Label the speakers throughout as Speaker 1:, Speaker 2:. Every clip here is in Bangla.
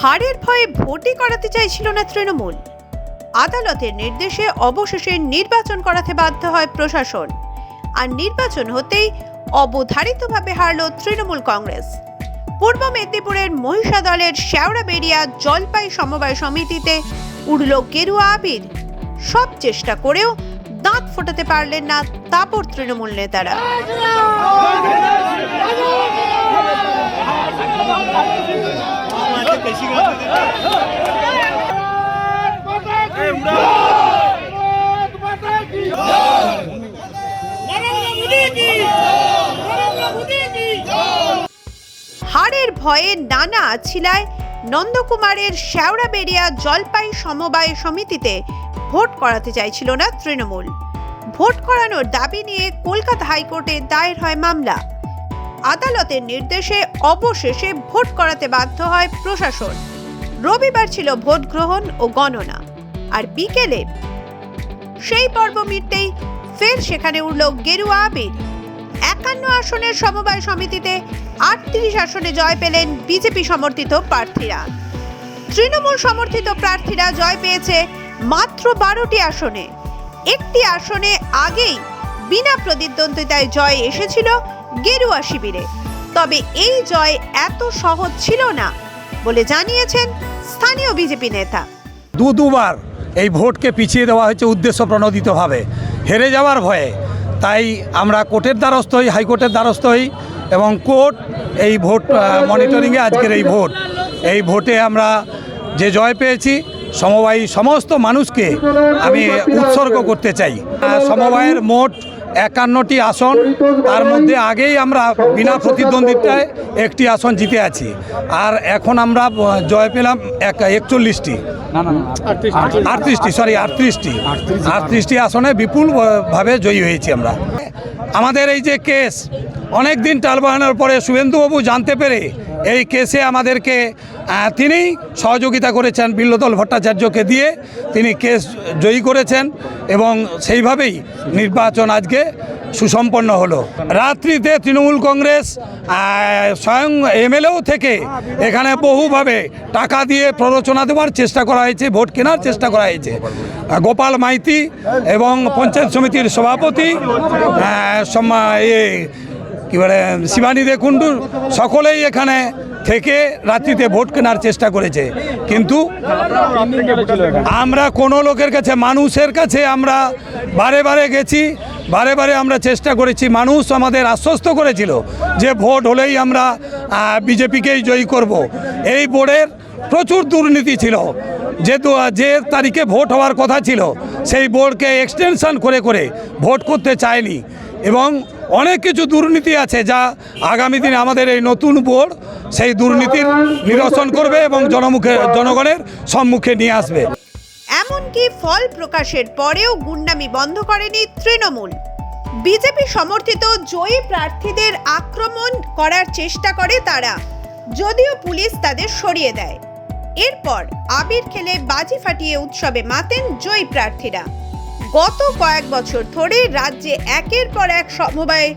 Speaker 1: হারের ভয়ে ভোটই করাতে চাইছিল না তৃণমূল। আদালতের নির্দেশে অবশেষে নির্বাচন করাতে বাধ্য হয় প্রশাসন। আর নির্বাচন হতেই অবধারিতভাবে হারল তৃণমূল কংগ্রেস। পূর্ব মেদিনীপুরের মহিষা দলের শ্যাওড়াবেড়িয়া জলপাই সমবায় সমিতিতে উড়ল গেরুয়া আবির। সব চেষ্টা করেও দাঁত ফোটাতে পারলেন না তাপর তৃণমূল নেতারা। বেশি ভয়ে নানা ছিলায় নন্দকুমারের শেওড়াবেড়িয়া জলপাই সমবায় সমিতিতে ভোট করাতে চাইছিল না তৃণমূল। ভোট করানোর দাবি নিয়ে কলকাতা হাইকোর্টে দায়ের হয় মামলা। আদালতের নির্দেশে অবশেষে ভোট করাতে বাধ্য হয় প্রশাসন। রবিবার ছিল ভোট গ্রহণ ও গণনা। আর বিকেলে সেই পর্ব মিটতেই ফের সেখানে উঠল গেরুয়া আবির। একান্ন আসনের সমবায় সমিতিতে আটত্রিশ আসনে জয় পেলেন বিজেপি সমর্থিত প্রার্থীরা। তৃণমূল সমর্থিত প্রার্থীরা জয় পেয়েছে মাত্র বারোটি আসনে। একটি আসনে আগেই বিনা প্রতিদ্বন্দ্বিতায় জয় এসেছিল গেরুয়া শিবিরে। তবে এই জয় এত সহজ ছিল না বলে জানিয়েছেন স্থানীয় বিজেপি নেতা।
Speaker 2: দু দুবার এই ভোটকে পিছিয়ে দেওয়া হয়েছে উদ্দেশ্য প্রণোদিতভাবে হেরে যাওয়ার ভয়ে তাই আমরা কোর্টের দ্বারস্থ হই, হাইকোর্টের দ্বারস্থ হই এবং কোর্ট এই ভোট মনিটরিংয়ে আজকের এই ভোট। এই ভোটে আমরা যে জয় পেয়েছি, সমবায়ী সমস্ত মানুষকে আমি উৎসর্গ করতে চাই। সমবায়ের মোট একান্নটি আসন তার মধ্যে আগেই আমরা বিনা প্রতিদ্বন্দ্বিতায় একটি আসন জিতে আছি। আর এখন আমরা জয় পেলাম এক একচল্লিশটি। আটত্রিশটি। সরি আটত্রিশটি। আটত্রিশটি আসনে। বিপুলভাবে জয়ী হয়েছি আমরা। আমাদের এই যে কেস অনেক দিন টালবাহানোর পরে শুভেন্দুবাবু জানতে পেরে এই কেসে আমাদেরকে তিনি সহযোগিতা করেছেন বিল্লদল ভট্টাচার্যকে দিয়ে। তিনি কেস জয়ী করেছেন এবং সেইভাবেই নির্বাচন আজকে সুসম্পন্ন হলো। রাত্রিতে তৃণমূল কংগ্রেস স্বয়ং এমএলএও থেকে এখানে বহুভাবে টাকা দিয়ে প্ররোচনা দেওয়ার চেষ্টা করা হয়েছে, ভোট কেনার চেষ্টা করা হয়েছে। গোপাল মাইতি এবং পঞ্চায়েত সমিতির সভাপতি আহ, সম্মা- এ কি বলে শিবানী কুণ্ডু সকলেই এখানে থেকে রাত্রিতে ভোট কেনার চেষ্টা করেছে। কিন্তু আমরা কোনো লোকের কাছে মানুষের কাছে আমরা বারে বারে গেছি বারে বারে আমরা চেষ্টা করেছি মানুষ আমাদের আশ্বস্ত করেছিল যে ভোট হলেই আমরা বিজেপিকেই জয়ী করব। এই বোর্ডের প্রচুর দুর্নীতি ছিল। যে যে তারিখে ভোট হওয়ার কথা ছিল সেই বোর্ডকে এক্সটেনশন করে করে ভোট করতে চায়নি। এবং অনেক কিছু দুর্নীতি আছে যা আগামী দিনে আমাদের এই নতুন বোর্ড সেই দুর্নীতির নিরসন করবে এবং জনমুখে জনগণের সম্মুখে নিয়ে আসবে।
Speaker 1: এমনকি ফল প্রকাশের পরেও গুন্ডামি বন্ধ করেনি তৃণমূল। বিজেপি সমর্থিত জয়ী প্রার্থীদের আক্রমণ করার চেষ্টা করে তারা, যদিও পুলিশ তাদের সরিয়ে দেয়। এরপর আবির খেলে বাজি ফাটিয়ে উৎসবে মাতেন জয়ী প্রার্থীরা। গত কয়েক বছর ধরে রাজ্যে একের পর এক সমবায়ে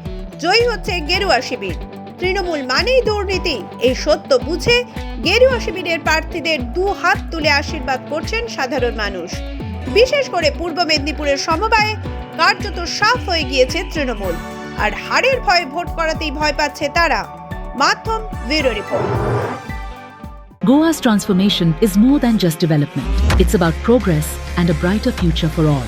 Speaker 1: জয়ী হচ্ছে গেরুয়া শিবির তৃণমূল মানেই দুর্নীতি, এই সত্য বুঝে গেরুয়া শিবিরের প্রার্থীদের দু হাত তুলে আশীর্বাদ করছেন সাধারণ মানুষ বিশেষ করে পূর্ব মেদিনীপুরের সমবায়ে কার্যত সাফ হয়ে গিয়েছে তৃণমূল, আর হারের ভয়ে ভোট করাতেই ভয় পাচ্ছে তারা মাধ্যম bureau report
Speaker 3: Goa's transformation is more than just development. It's about progress and a brighter future for all.